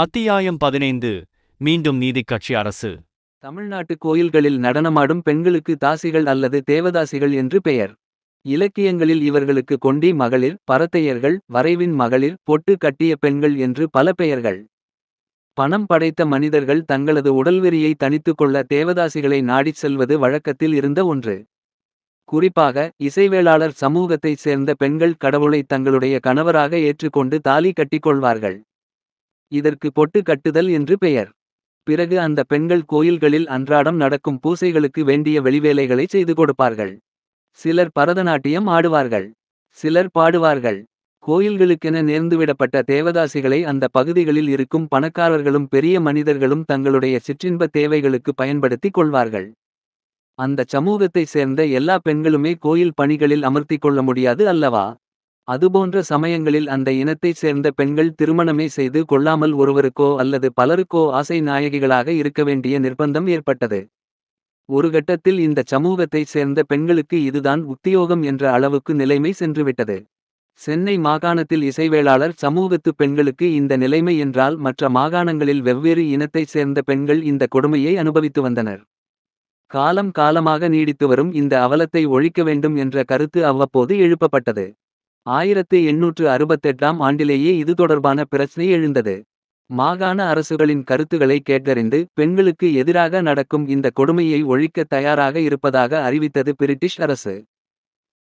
அத்தியாயம் பதினைந்து. மீண்டும் நீதிக்கட்சி அரசு. தமிழ்நாட்டு கோயில்களில் நடனமாடும் பெண்களுக்கு தாசிகள் அல்லது தேவதாசிகள் என்று பெயர். இலக்கியங்களில் இவர்களுக்கு கொண்டி மகளிர் பரத்தையர்கள் வரைவின் மகளிர் பொட்டு கட்டிய பெண்கள் என்று பல பெயர்கள். பணம் படைத்த மனிதர்கள் தங்களது உடல்வெறியை தனித்துக் கொள்ள தேவதாசிகளை நாடிச் செல்வது வழக்கத்தில் இருந்த ஒன்று. குறிப்பாக இசைவேளாளர் சமூகத்தைச் சேர்ந்த பெண்கள் கடவுளை தங்களுடைய கணவராக ஏற்றுக்கொண்டு தாலி கட்டிக்கொள்வார்கள் இதற்கு பொட்டு கட்டுதல் என்று பெயர். பிறகு அந்த பெண்கள் கோயில்களில் அன்றாடம் நடக்கும் பூசைகளுக்கு வேண்டிய வெளிவேலைகளை செய்து கொடுப்பார்கள். சிலர் பரதநாட்டியம் ஆடுவார்கள். சிலர் பாடுவார்கள். கோயில்களுக்கென நேர்ந்துவிடப்பட்ட தேவதாசிகளை அந்த பகுதிகளில் இருக்கும் பணக்காரர்களும் பெரிய மனிதர்களும் தங்களுடைய சிற்றின்ப தேவைகளுக்கு பயன்படுத்திக் கொள்வார்கள். அந்த சமூகத்தைச் சேர்ந்த எல்லா பெண்களுமே கோயில் பணிகளில் அமர்த்திக் கொள்ள முடியாது அல்லவா? அதுபோன்ற சமயங்களில் அந்த இனத்தைச் சேர்ந்த பெண்கள் திருமணமே செய்து கொள்ளாமல் ஒருவருக்கோ அல்லது பலருக்கோ ஆசை நாயகிகளாக இருக்க வேண்டிய நிர்பந்தம் ஏற்பட்டது. ஒரு கட்டத்தில் இந்த சமூகத்தைச் சேர்ந்த பெண்களுக்கு இதுதான் உத்தியோகம் என்ற அளவுக்கு நிலைமை சென்றுவிட்டது. சென்னை மாகாணத்தில் இசைவேளாளர் சமூகத்து பெண்களுக்கு இந்த நிலைமை என்றால் மற்ற மாகாணங்களில் வெவ்வேறு இனத்தைச் சேர்ந்த பெண்கள் இந்த கொடுமையை அனுபவித்து வந்தனர். காலம் காலமாக நீடித்து வரும் இந்த அவலத்தை ஒழிக்க வேண்டும் என்ற கருத்து அவ்வப்போது எழுப்பப்பட்டது. ஆயிரத்து எண்ணூற்று அறுபத்தெட்டாம் ஆண்டிலேயே இது தொடர்பான பிரச்சனை எழுந்தது. மாகாண அரசுகளின் கருத்துக்களை கேட்டறிந்து பெண்களுக்கு எதிராக நடக்கும் இந்த கொடுமையை ஒழிக்க தயாராக இருப்பதாக அறிவித்தது பிரிட்டிஷ் அரசு.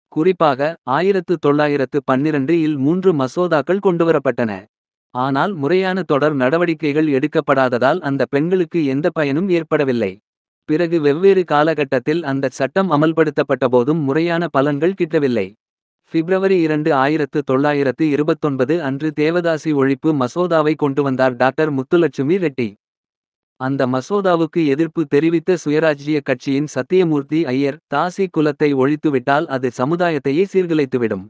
குறிப்பாக ஆயிரத்து தொள்ளாயிரத்து பன்னிரண்டு இல் மூன்று மசோதாக்கள் கொண்டுவரப்பட்டன. ஆனால் முறையான தொடர் நடவடிக்கைகள் எடுக்கப்படாததால் அந்த பெண்களுக்கு எந்த பயனும் ஏற்படவில்லை. பிறகு வெவ்வேறு காலகட்டத்தில் அந்த சட்டம் அமல்படுத்தப்பட்டபோதும் முறையான பலன்கள் கிட்டவில்லை. பிப்ரவரி இரண்டு ஆயிரத்து தொள்ளாயிரத்து இருபத்தொன்பது அன்று தேவதாசி ஒழிப்பு மசோதாவை கொண்டு வந்தார் டாக்டர் முத்துலட்சுமி ரெட்டி. அந்த மசோதாவுக்கு எதிர்ப்பு தெரிவித்த சுயராஜ்ய கட்சியின் சத்தியமூர்த்தி ஐயர் தாசி குலத்தை ஒழித்துவிட்டால் அது சமுதாயத்தையே சீர்குலைத்துவிடும்.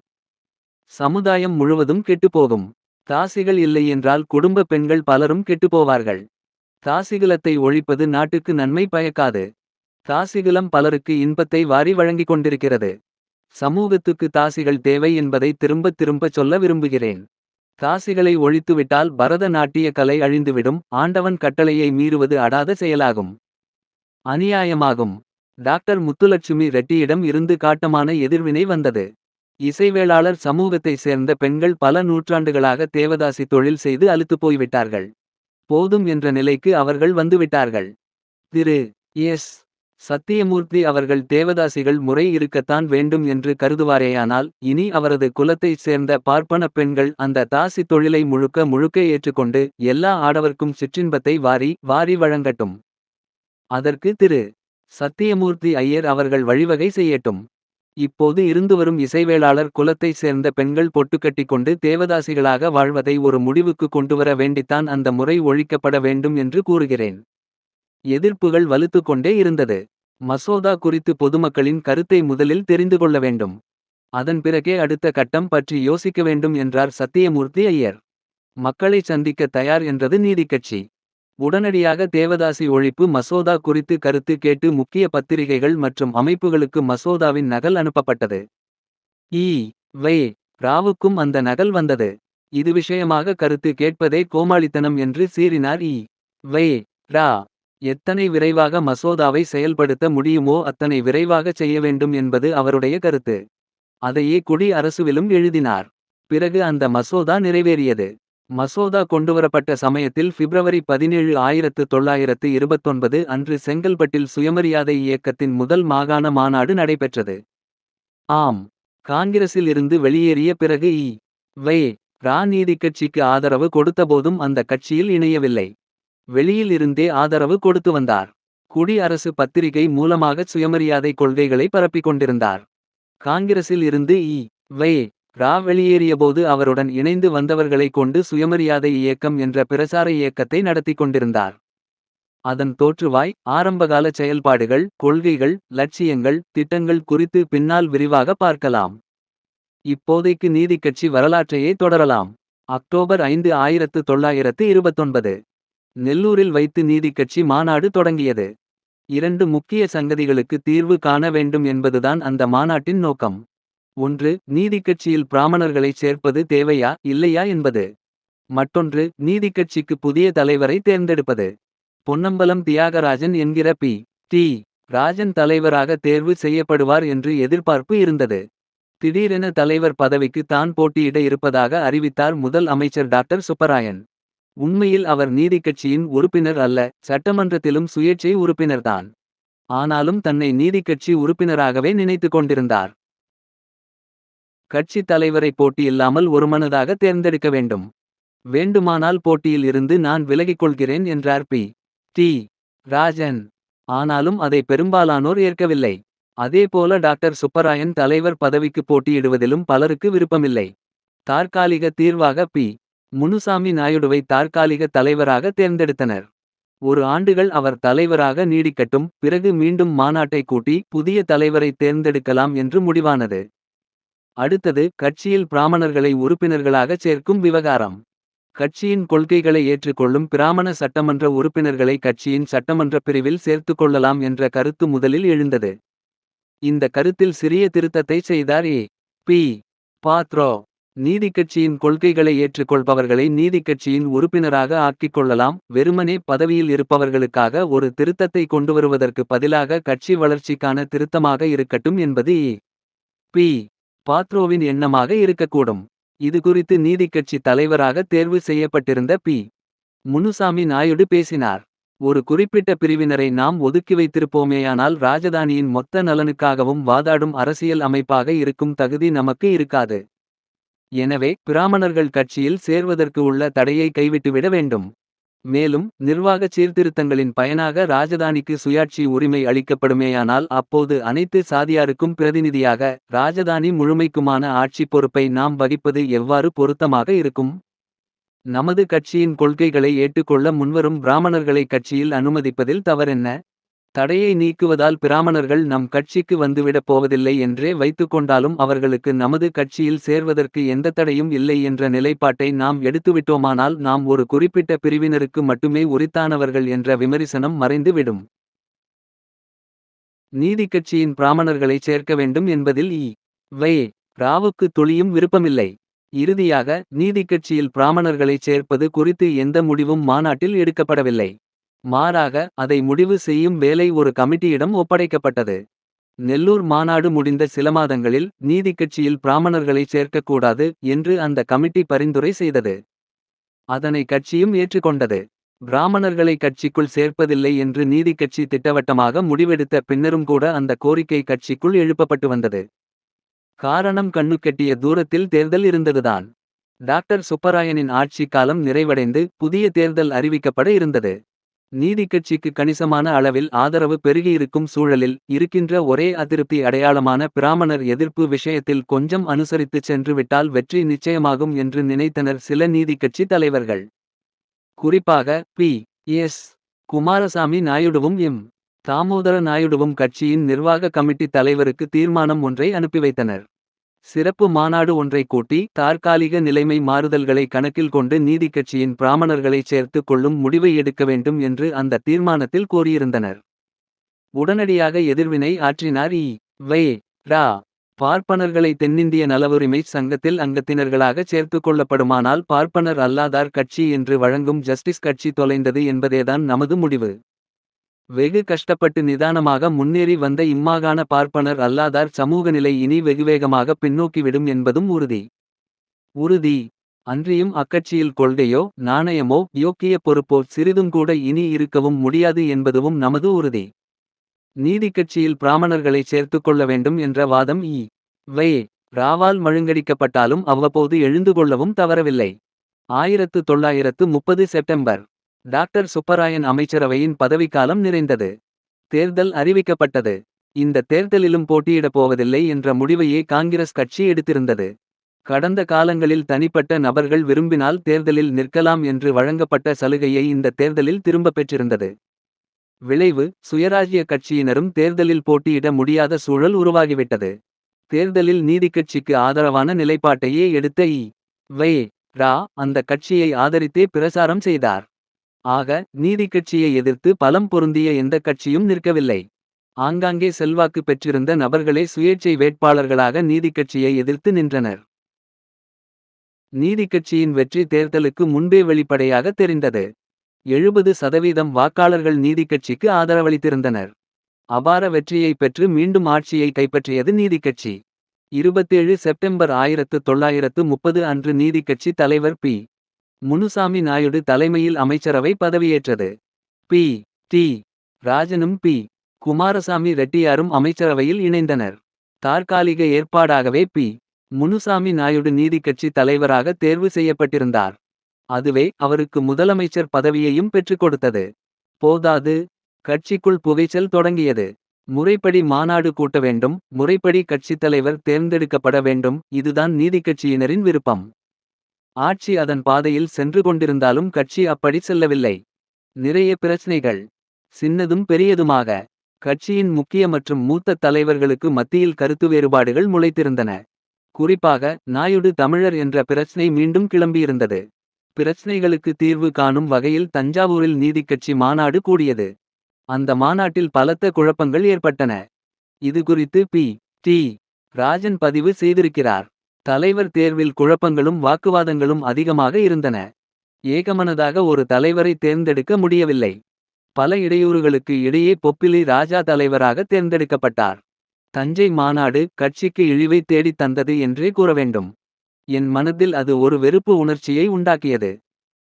சமுதாயம் முழுவதும் கெட்டுப்போகும். தாசிகள் இல்லையென்றால் குடும்ப பெண்கள் பலரும் கெட்டுப்போவார்கள். தாசிகுலத்தை ஒழிப்பது நாட்டுக்கு நன்மை பயக்காது. தாசிகுலம் பலருக்கு இன்பத்தை வாரி வழங்கிக் கொண்டிருக்கிறது. சமூகத்துக்கு தாசிகள் தேவை என்பதை திரும்பத் திரும்பச் சொல்ல விரும்புகிறேன். தாசிகளை ஒழித்துவிட்டால் பரத நாட்டிய கலை அழிந்துவிடும் ஆண்டவன் கட்டளையை மீறுவது அடாத செயலாகும். அநியாயமாகும். டாக்டர் முத்துலட்சுமி ரெட்டியிடம் இருந்து காட்டமான எதிர்வினை வந்தது. இசைவேளாளர் சமூகத்தைச் சேர்ந்த பெண்கள் பல நூற்றாண்டுகளாக தேவதாசி தொழில் செய்து அழுத்து போய்விட்டார்கள். போதும் என்ற நிலைக்கு அவர்கள் வந்துவிட்டார்கள். திரு. எஸ். சத்தியமூர்த்தி அவர்கள் தேவதாசிகள் முறை இருக்கத்தான் வேண்டும் என்று கருதுவாரேயானால் இனி அவரது குலத்தைச் சேர்ந்த பார்ப்பன பெண்கள் அந்த தாசி தொழிலை முழுக்க முழுக்க ஏற்றுக்கொண்டு எல்லா ஆடவர்க்கும் சிற்றின்பத்தை வாரி வாரி வழங்கட்டும். அதற்கு திரு. சத்தியமூர்த்தி ஐயர் அவர்கள் வழிவகை செய்யட்டும். இப்போது இருந்துவரும் இசைவேளாளர் குலத்தைச் சேர்ந்த பெண்கள் பொட்டுக்கட்டிக்கொண்டு தேவதாசிகளாக வாழ்வதை ஒரு முடிவுக்கு கொண்டுவர வேண்டித்தான் அந்த முறை ஒழிக்கப்பட வேண்டும் என்று கூறுகிறேன். எதிர்ப்புகள் வலுத்து கொண்டே இருந்தது. மசோதா குறித்து பொதுமக்களின் கருத்தை முதலில் தெரிந்து கொள்ள வேண்டும். அதன் பிறகே அடுத்த கட்டம் பற்றி யோசிக்க வேண்டும் என்றார் சத்தியமூர்த்தி ஐயர். மக்களை சந்திக்க தயார் என்றது நீதிக்கட்சி உடனடியாக தேவதாசி ஒழிப்பு மசோதா குறித்து கருத்து கேட்டு முக்கிய பத்திரிகைகள் மற்றும் அமைப்புகளுக்கு மசோதாவின் நகல் அனுப்பப்பட்டது. ஈ வை. ராவுக்கும் அந்த நகல் வந்தது. இது விஷயமாக கருத்து கேட்பதே கோமாளித்தனம் என்று சீறினார் ஈ வை. ரா. எத்தனை விரைவாக மசோதாவை செயல்படுத்த முடியுமோ அத்தனை விரைவாக செய்ய வேண்டும் என்பது அவருடைய கருத்து. அதையே குடி அரசுவிலும் எழுதினார். பிறகு அந்த மசோதா நிறைவேறியது. மசோதா கொண்டுவரப்பட்ட சமயத்தில் பிப்ரவரி பதினேழு ஆயிரத்து தொள்ளாயிரத்து இருபத்தொன்பது அன்று செங்கல்பட்டில் சுயமரியாதை இயக்கத்தின் முதல் மாகாண மாநாடு நடைபெற்றது. ஆம். காங்கிரஸில் இருந்து வெளியேறிய பிறகு இ. வை. ரா. நீதிக்கட்சிக்கு ஆதரவு கொடுத்தபோதும் அந்த கட்சியில் இணையவில்லை. வெளியில் இருந்தே ஆதரவு கொடுத்து வந்தார். குடி அரசு பத்திரிகை மூலமாக சுயமரியாதை கொள்கைகளை பரப்பிக் கொண்டிருந்தார். காங்கிரஸில் இருந்து இ. வை. ரா. வெளியேறியபோது அவருடன் இணைந்து வந்தவர்களை கொண்டு சுயமரியாதை இயக்கம் என்ற பிரசார இயக்கத்தை நடத்தி கொண்டிருந்தார். அதன் தோற்றுவாய் ஆரம்பகால செயல்பாடுகள் கொள்கைகள் லட்சியங்கள் திட்டங்கள் குறித்து பின்னால் விரிவாக பார்க்கலாம். இப்போதைக்கு நீதிக்கட்சி வரலாற்றையே தொடரலாம். அக்டோபர் ஐந்து ஆயிரத்து தொள்ளாயிரத்து இருபத்தொன்பது. நெல்லூரில் வைத்து நீதிக்கட்சி மாநாடு தொடங்கியது. இரண்டு முக்கிய சங்கதிகளுக்கு தீர்வு காண வேண்டும் என்பதுதான் அந்த மாநாட்டின் நோக்கம். ஒன்று நீதிக்கட்சியில் பிராமணர்களைச் சேர்ப்பது தேவையா இல்லையா என்பது. மற்றொன்று நீதிக் கட்சிக்கு புதிய தலைவரை தேர்ந்தெடுப்பது. பொன்னம்பலம் தியாகராஜன் என்கிற பி. டி. ராஜன் தலைவராக தேர்வு செய்யப்படுவார் என்று எதிர்பார்ப்பு இருந்தது. திடீரென தலைவர் பதவிக்கு தான் போட்டியிட இருப்பதாக அறிவித்தார் முதல் அமைச்சர் டாக்டர் சுப்பராயன். உண்மையில் அவர் நீதிக் கட்சியின் உறுப்பினர் அல்ல சட்டமன்றத்திலும் சுயேட்சை உறுப்பினர்தான். ஆனாலும் தன்னை நீதிக் கட்சி உறுப்பினராகவே நினைத்துக் கொண்டிருந்தார். கட்சி தலைவரை போட்டியில்லாமல் ஒருமனதாக தேர்ந்தெடுக்க வேண்டும். வேண்டுமானால் போட்டியில் இருந்து நான் விலகிக் கொள்கிறேன் என்றார் பி. டி. ராஜன். ஆனாலும் அதை பெரும்பாலானோர் ஏற்கவில்லை. அதேபோல டாக்டர் சுப்பராயன் தலைவர் பதவிக்கு போட்டியிடுவதிலும் பலருக்கு விருப்பமில்லை. தற்காலிக தீர்வாக பி. முனுசாமி நாயுடுவை தற்காலிக தலைவராக தேர்ந்தெடுத்தனர். ஒரு ஆண்டுகள் அவர் தலைவராக நீடிக்கட்டும் பிறகு மீண்டும் மாநாட்டை கூட்டி புதிய தலைவரை தேர்ந்தெடுக்கலாம் என்று முடிவானது. அடுத்தது கட்சியில் பிராமணர்களை உறுப்பினர்களாக சேர்க்கும் விவகாரம். கட்சியின் கொள்கைகளை ஏற்றுக்கொள்ளும் பிராமண சட்டமன்ற உறுப்பினர்களை கட்சியின் சட்டமன்ற பிரிவில் சேர்த்துக் கொள்ளலாம் என்ற கருத்து முதலில் எழுந்தது. இந்த கருத்தில் சிறிய திருத்தத்தை செய்தார் ஏ. பி. பாத்ரோ. நீதிக் கட்சியின் கொள்கைகளை ஏற்றுக்கொள்பவர்களை நீதிக் கட்சியின் உறுப்பினராக ஆக்கிக் கொள்ளலாம். வெறுமனே பதவியில் இருப்பவர்களுக்காக ஒரு திருத்தத்தை கொண்டுவருவதற்கு பதிலாக கட்சி வளர்ச்சிக்கான திருத்தமாக இருக்கட்டும் என்பது பி. பாத்ரோவின் எண்ணமாக இருக்கக்கூடும். இது குறித்து நீதிக் கட்சி தலைவராக தேர்வு செய்யப்பட்டிருந்த பி. முனுசாமி நாயுடு பேசினார். ஒரு குறிப்பிட்ட பிரிவினரை நாம் ஒதுக்கி வைத்திருப்போமேயானால் ராஜதானியின் மொத்த நலனுக்காகவும் வாதாடும் அரசியல் அமைப்பாக இருக்கும் தகுதி நமக்கு இருக்காது. எனவே பிராமணர்கள் கட்சியில் சேர்வதற்கு உள்ள தடையை கைவிட்டுவிட வேண்டும். மேலும் நிர்வாகச் சீர்திருத்தங்களின் பயனாக ராஜதானிக்கு சுயாட்சி உரிமை அளிக்கப்படுமேயானால் அப்போது அனைத்து சாதியாருக்கும் பிரதிநிதியாக ராஜதானி முழுமைக்குமான ஆட்சி பொறுப்பை நாம் வகிப்பது எவ்வாறு பொருத்தமாக இருக்கும்? நமது கட்சியின் கொள்கைகளை ஏற்றுக்கொள்ள முன்வரும் பிராமணர்களை கட்சியில் அனுமதிப்பதில் தவறென்ன? தடையை நீக்குவதால் பிராமணர்கள் நம் கட்சிக்கு வந்துவிடப் போவதில்லை என்றே வைத்துக்கொண்டாலும் அவர்களுக்கு நமது கட்சியில் சேர்வதற்கு எந்த தடையும் இல்லை என்ற நிலைப்பாட்டை நாம் எடுத்துவிட்டோமானால் நாம் ஒரு குறிப்பிட்ட பிரிவினருக்கு மட்டுமே உரித்தானவர்கள் என்ற விமரிசனம் மறைந்துவிடும். நீதிக் கட்சியின் பிராமணர்களை சேர்க்க வேண்டும் என்பதில் இ. வை. ராவுக்கு துளியும் விருப்பமில்லை. இறுதியாக நீதிக் கட்சியில் பிராமணர்களை சேர்ப்பது குறித்து எந்த முடிவும் மாநாட்டில் எடுக்கப்படவில்லை. மாறாக அதை முடிவு செய்யும் வேலை ஒரு கமிட்டியிடம் ஒப்படைக்கப்பட்டது. நெல்லூர் மாநாடு முடிந்த சில மாதங்களில் நீதிக் கட்சியில் பிராமணர்களை சேர்க்கக்கூடாது என்று அந்த கமிட்டி பரிந்துரை செய்தது. அதனை கட்சியும் ஏற்றுக்கொண்டது. பிராமணர்களை கட்சிக்குள் சேர்ப்பதில்லை என்று நீதிக் கட்சி திட்டவட்டமாக முடிவெடுத்த பின்னரும் கூட அந்த கோரிக்கை கட்சிக்குள் எழுப்பப்பட்டு வந்தது. காரணம் கண்ணுக்கெட்டிய தூரத்தில் தேர்தல் இருந்ததுதான். டாக்டர் சுப்பராயனின் ஆட்சி காலம் நிறைவடைந்து புதிய தேர்தல் அறிவிக்கப்பட இருந்தது. நீதிக் கட்சிக்கு கணிசமான அளவில் ஆதரவு பெருகியிருக்கும் சூழலில் இருக்கின்ற ஒரே அதிருப்தி அடையாளமான பிராமணர் எதிர்ப்பு விஷயத்தில் கொஞ்சம் அனுசரித்துச் சென்றுவிட்டால் வெற்றி நிச்சயமாகும் என்று நினைத்தனர் சில நீதிக் கட்சி தலைவர்கள். குறிப்பாக பி. எஸ். குமாரசாமி நாயுடுவும் எம். தாமோதர நாயுடுவும் கட்சியின் நிர்வாக கமிட்டி தலைவருக்கு தீர்மானம் ஒன்றை அனுப்பி வைத்தனர். சிறப்பு மாநாடு ஒன்றை கூட்டி தற்காலிக நிலைமை மாறுதல்களை கணக்கில் கொண்டு நீதிக் கட்சியின் பிராமணர்களை சேர்த்து கொள்ளும் முடிவை எடுக்க வேண்டும் என்று அந்த தீர்மானத்தில் கோரியிருந்தனர் உடனடியாக எதிர்வினை ஆற்றினார் இ. வே. ரா. பார்ப்பனர்களை தென்னிந்திய நலவுரிமை சங்கத்தில் அங்கத்தினர்களாக சேர்த்து கொள்ளப்படுமானால் பார்ப்பனர் அல்லாதார் கட்சி என்று வழங்கும் ஜஸ்டிஸ் கட்சி தொலைந்தது என்பதேதான் நமது முடிவு. வெகு கஷ்டப்பட்டு நிதானமாக முன்னேறி வந்த இம்மாகாண பார்ப்பனர் அல்லாதார் சமூகநிலை இனி வெகுவேகமாக பின்னோக்கிவிடும் என்பதும் உறுதி. உறுதி. அன்றியும் அக்கட்சியில் கொள்கையோ நாணயமோ யோக்கிய பொறுப்போ சிறிதும் கூட இனி இருக்கவும் முடியாது என்பதுவும் நமது உறுதி. நீதிக் கட்சியில் பிராமணர்களை சேர்த்துக் கொள்ள வேண்டும் என்ற வாதம் இ. வை. ராவால் மழுங்கடிக்கப்பட்டாலும் அவ்வப்போது எழுந்து கொள்ளவும் தவறவில்லை. ஆயிரத்து தொள்ளாயிரத்து முப்பது செப்டம்பர். டாக்டர் சுப்பராயன் அமைச்சரவையின் பதவிக்காலம் நிறைந்தது. தேர்தல் அறிவிக்கப்பட்டது. இந்த தேர்தலிலும் போட்டியிடப் போவதில்லை என்ற முடிவையே காங்கிரஸ் கட்சி எடுத்திருந்தது. கடந்த காலங்களில் தனிப்பட்ட நபர்கள் விரும்பினால் தேர்தலில் நிற்கலாம் என்று வழங்கப்பட்ட சலுகையை இந்த தேர்தலில் திரும்பப் பெற்றிருந்தது. விளைவு சுயராஜ்ய கட்சியினரும் தேர்தலில் போட்டியிட முடியாத சூழல் உருவாகிவிட்டது. தேர்தலில் நீதிக் கட்சிக்கு ஆதரவான நிலைப்பாட்டையே எடுத்த இ. வை. ரா. அந்த கட்சியை ஆதரித்தே பிரசாரம் செய்தார். ஆக நீதி கட்சியை எதிர்த்து பலம் பொருந்திய எந்த கட்சியும் நிற்கவில்லை ஆங்காங்கே செல்வாக்கு பெற்றிருந்த நபர்களே சுயேட்சை வேட்பாளர்களாக நீதி கட்சியை எதிர்த்து நின்றனர் நீதிக்கட்சியின் வெற்றி தேர்தலுக்கு முன்பே வெளிப்படையாக தெரிந்தது. எழுபது சதவீதம் வாக்காளர்கள் நீதிக்கட்சிக்கு ஆதரவளித்திருந்தனர். அபார வெற்றியை பெற்று மீண்டும் ஆட்சியை கைப்பற்றியது நீதிக்கட்சி. 27 செப்டம்பர் 1930 அன்று நீதிக்கட்சி தலைவர் பி. முனுசாமி நாயுடு தலைமையில் அமைச்சரவை பதவியேற்றது. பி. டி. ராஜனும் பி. குமாரசாமி ரெட்டியாரும் அமைச்சரவையில் இணைந்தனர். தற்காலிக ஏற்பாடாகவே பி. முனுசாமி நாயுடு நீதிக்கட்சி தலைவராக தேர்வு செய்யப்பட்டிருந்தார். அதுவே அவருக்கு முதலமைச்சர் பதவியையும் பெற்றுக் கொடுத்தது. போதாது கட்சிக்குள் புகைச்சல் தொடங்கியது. முறைப்படி மாநாடு கூட்ட வேண்டும். முறைப்படி கட்சித் தலைவர் தேர்ந்தெடுக்கப்பட வேண்டும். இதுதான் நீதிக்கட்சியினரின் விருப்பம். ஆட்சி அதன் பாதையில் சென்று கொண்டிருந்தாலும் கட்சி அப்படி செல்லவில்லை. நிறைய பிரச்சினைகள் சின்னதும் பெரியதுமாக. கட்சியின் முக்கிய மற்றும் மூத்த தலைவர்களுக்கு மத்தியில் கருத்து வேறுபாடுகள் முளைத்திருந்தன. குறிப்பாக நாயுடு தமிழர் என்ற பிரச்சினை மீண்டும் கிளம்பியிருந்தது. பிரச்னைகளுக்கு தீர்வு காணும் வகையில் தஞ்சாவூரில் நீதிக்கட்சி மாநாடு கூடியது. அந்த மாநாட்டில் பலத்த குழப்பங்கள் ஏற்பட்டன. இது குறித்து பி. டி. ராஜன் பதிவு செய்திருக்கிறார். தலைவர் தேர்வில் குழப்பங்களும் வாக்குவாதங்களும் அதிகமாக இருந்தன. ஏகமனதாக ஒரு தலைவரை தேர்ந்தெடுக்க முடியவில்லை. பல இடையூறுகளுக்கு இடையே பொப்பிலி ராஜா தலைவராக தேர்ந்தெடுக்கப்பட்டார். தஞ்சை மாநாடு கட்சிக்கு இழிவை தேடித் தந்தது என்றே கூற வேண்டும் என் மனதில் அது ஒரு வெறுப்பு உணர்ச்சியை உண்டாக்கியது.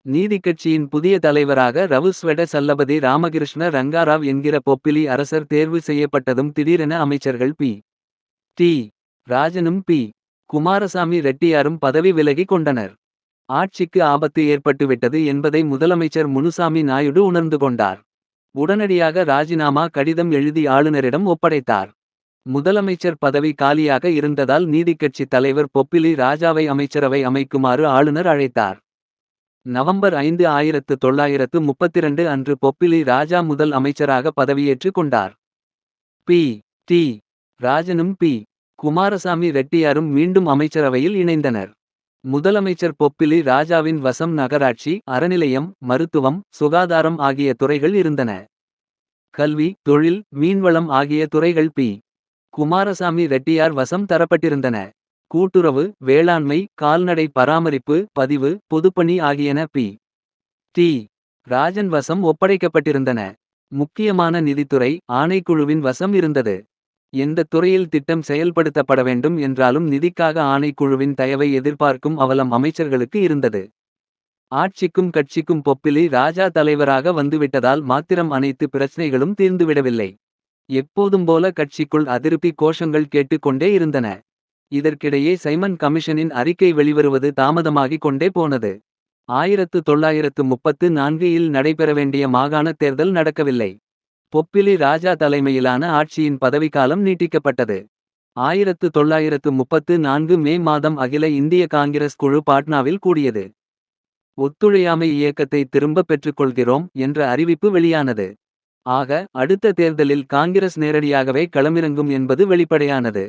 நீதிக்கட்சியின் புதிய தலைவராக ரவுஸ்வெட சல்லபதி ராமகிருஷ்ண ரங்காராவ் என்கிற பொப்பிலி அரசர் தேர்வு செய்யப்பட்டதும் திடீரென அமைச்சர்கள் பி. டி. ராஜனும் பி. குமாரசாமி ரெட்டியாரும் பதவி விலகிக் கொண்டனர். ஆட்சிக்கு ஆபத்து ஏற்பட்டுவிட்டது என்பதை முதலமைச்சர் முனுசாமி நாயுடு உணர்ந்து கொண்டார். உடனடியாக ராஜினாமா கடிதம் எழுதி ஆளுநரிடம் ஒப்படைத்தார். முதலமைச்சர் பதவி காலியாக இருந்ததால் நீதிக்கட்சி தலைவர் பொப்பிலி ராஜாவை அமைச்சரவை அமைக்குமாறு ஆளுநர் அழைத்தார். நவம்பர் ஐந்து ஆயிரத்து தொள்ளாயிரத்து முப்பத்திரண்டு அன்று பொப்பிலி ராஜா முதல் அமைச்சராக பதவியேற்று கொண்டார். பி. டி. ராஜனும் பி. குமாரசாமி ரெட்டியாரும் மீண்டும் அமைச்சரவையில் இணைந்தனர். முதலமைச்சர் பொப்பிலி ராஜாவின் வசம் நகராட்சி அறநிலையம் மருத்துவம் சுகாதாரம் ஆகிய துறைகள் இருந்தன. கல்வி தொழில் மீன்வளம் ஆகிய துறைகள் பி. குமாரசாமி ரெட்டியார் வசம் தரப்பட்டிருந்தன. கூட்டுறவு வேளாண்மை கால்நடை பராமரிப்பு பதிவு பொதுப்பணி ஆகியன பி. டி. ராஜன் வசம் ஒப்படைக்கப்பட்டிருந்தன. முக்கியமான நிதித்துறை ஆணைக்குழுவின் வசம் இருந்தது. எந்த துறையில் திட்டம் செயல்படுத்தப்பட வேண்டும் என்றாலும் நிதிக்காக ஆணைக்குழுவின் தயவை எதிர்பார்க்கும் அவலம் அமைச்சர்களுக்கு இருந்தது. ஆட்சிக்கும் கட்சிக்கும் பொப்பிலி ராஜா தலைவராக வந்துவிட்டதால் மாத்திரம் அனைத்து பிரச்சனைகளும் தீர்ந்துவிடவில்லை. எப்போதும் போல கட்சிக்குள் அதிருப்தி கோஷங்கள் கேட்டுக்கொண்டே இருந்தன. இதற்கிடையே சைமன் கமிஷனின் அறிக்கை வெளிவருவது தாமதமாகிக் கொண்டே போனது. ஆயிரத்து தொள்ளாயிரத்து முப்பத்து நான்கு இல் நடைபெறவேண்டிய மாகாணத் தேர்தல் நடக்கவில்லை. பொப்பிலி ராஜா தலைமையிலான ஆட்சியின் பதவிக்காலம் நீட்டிக்கப்பட்டது. ஆயிரத்து தொள்ளாயிரத்து முப்பத்து நான்கு மே மாதம் அகில இந்திய காங்கிரஸ் குழு பாட்னாவில் கூடியது. ஒத்துழையாமை இயக்கத்தை திரும்பப் பெற்றுக்கொள்கிறோம் என்ற அறிவிப்பு வெளியானது. ஆக அடுத்த தேர்தலில் காங்கிரஸ் நேரடியாகவே களமிறங்கும் என்பது வெளிப்படையானது.